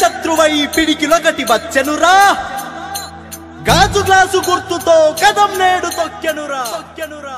శత్రువై పిడికిలొకటి వచ్చెనురా గాజు గ్లాసు గుర్తుతో కదం నేడు తొక్కెనురా. తొక్కెనురా.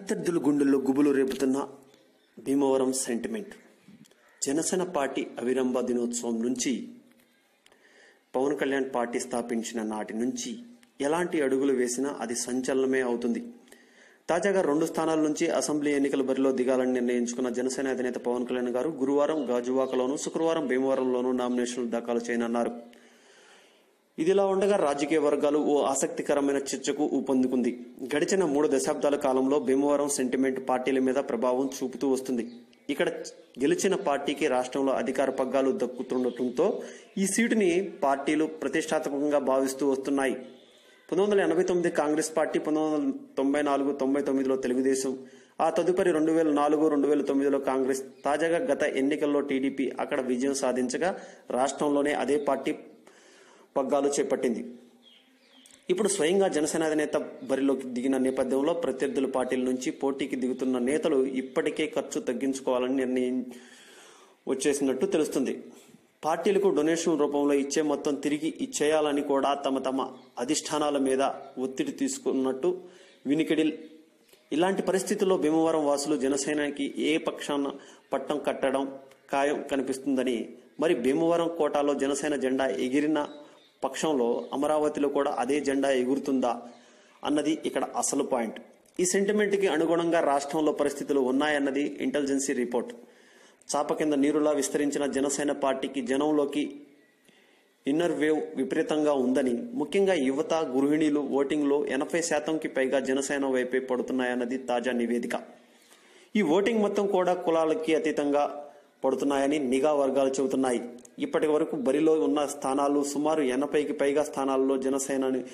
ప్రత్యర్థుల గుండెల్లో గుబులు రేపుతున్న భీమవరం సెంటిమెంట్. జనసేన పార్టీ అవిరంభ దినోత్సవం నుంచి పవన్ కళ్యాణ్ పార్టీ స్థాపించిన నాటి నుంచి ఎలాంటి అడుగులు వేసినా అది సంచలనమే అవుతుంది. తాజాగా రెండు స్థానాల నుంచి అసెంబ్లీ ఎన్నికల బరిలో దిగాలని నిర్ణయించుకున్న జనసేన అధినేత పవన్ కళ్యాణ్ గారు గురువారం గాజువాకలోను శుక్రవారం భీమవరంలోనూ నామినేషన్లు దాఖలు చేయనున్నారు. ఇదిలా ఉండగా రాజకీయ వర్గాలు ఓ ఆసక్తికరమైన చర్చకు ఊపందుకుంది. గడిచిన మూడు దశాబ్దాల కాలంలో భీమవరం సెంటిమెంట్ పార్టీల మీద ప్రభావం చూపుతూ వస్తుంది. ఇక్కడ గెలిచిన పార్టీకి రాష్ట్రంలో అధికార పగ్గాలు దక్కుతుండటంతో ఈ సీటుని పార్టీలు ప్రతిష్టాత్మకంగా భావిస్తూ వస్తున్నాయి. పంతొమ్మిది వందల ఎనభై తొమ్మిది కాంగ్రెస్ పార్టీ పంతొమ్మిది వందల తొంభై నాలుగు తొంభై తొమ్మిదిలో తెలుగుదేశం ఆ తదుపరి రెండు వేల నాలుగు రెండు వేల తొమ్మిదిలో కాంగ్రెస్. తాజాగా గత ఎన్నికల్లో టీడీపీ అక్కడ విజయం సాధించగా రాష్ట్రంలోనే అదే పార్టీ పగ్గాలు చేపట్టింది. ఇప్పుడు స్వయంగా జనసేన అధినేత బరిలోకి దిగిన నేపథ్యంలో ప్రత్యర్థుల పార్టీల నుంచి పోటీకి దిగుతున్న నేతలు ఇప్పటికే ఖర్చు తగ్గించుకోవాలని నిర్ణయం వచ్చేసినట్టు తెలుస్తుంది. పార్టీలకు డొనేషన్ రూపంలో ఇచ్చే మొత్తం తిరిగి ఇచ్చేయాలని కూడా తమ తమ అధిష్టానాల మీద ఒత్తిడి తీసుకున్నట్టు వినికిడిల్. ఇలాంటి పరిస్థితుల్లో భీమవరం వాసులు జనసేనకి ఏ పక్షాన పట్టం కట్టడం ఖాయం కనిపిస్తుందని మరి భీమవరం కోటాలో జనసేన జెండా ఎగిరిన పక్షంలో అమరావతిలో కూడా అదే జెండా ఎగురుతుందా అన్నది ఇక్కడ అసలు పాయింట్. ఈ సెంటిమెంట్కి అనుగుణంగా రాష్ట్రంలో పరిస్థితులు ఉన్నాయన్నది ఇంటెలిజెన్సీ రిపోర్ట్. చాప కింద నీరులా విస్తరించిన జనసేన పార్టీకి జనంలోకి ఇన్నర్ వేవ్ విపరీతంగా ఉందని ముఖ్యంగా యువత గృహిణీలు ఓటింగ్లో ఎనభై శాతంకి పైగా జనసేన వైపే పడుతున్నాయన్నది తాజా నివేదిక. ఈ ఓటింగ్ మొత్తం కూడా కులాలకి అతీతంగా పడుతున్నాయని నిఘా వర్గాలు చెబుతున్నాయి. ఇప్పటి వరకు బరిలో ఉన్న స్థానాలు సుమారు ఎనభైకి పైగా స్థానాల్లో జనసేనని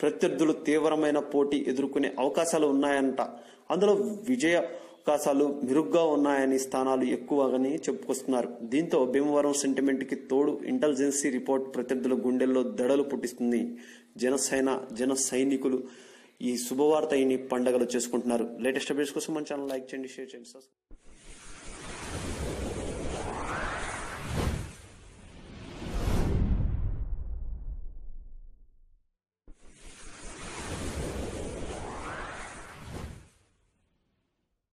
ప్రత్యర్థులు తీవ్రమైన పోటీ ఎదుర్కొనే అవకాశాలు ఉన్నాయంట. అందులో విజయ అవకాశాలు మెరుగ్గా ఉన్నాయని స్థానాలు ఎక్కువగానే చెప్పుకొస్తున్నారు. దీంతో భీమవరం సెంటిమెంట్కి తోడు ఇంటెలిజెన్సీ రిపోర్ట్ ప్రత్యర్థుల గుండెల్లో దడలు పుట్టిస్తుంది. జనసేన జన సైనికులు ఈ శుభవార్త పండగలు చేసుకుంటున్నారు. లేటెస్ట్ అప్డేట్స్ కోసం మన ఛానల్ లైక్ చేయండి షేర్ చేయండి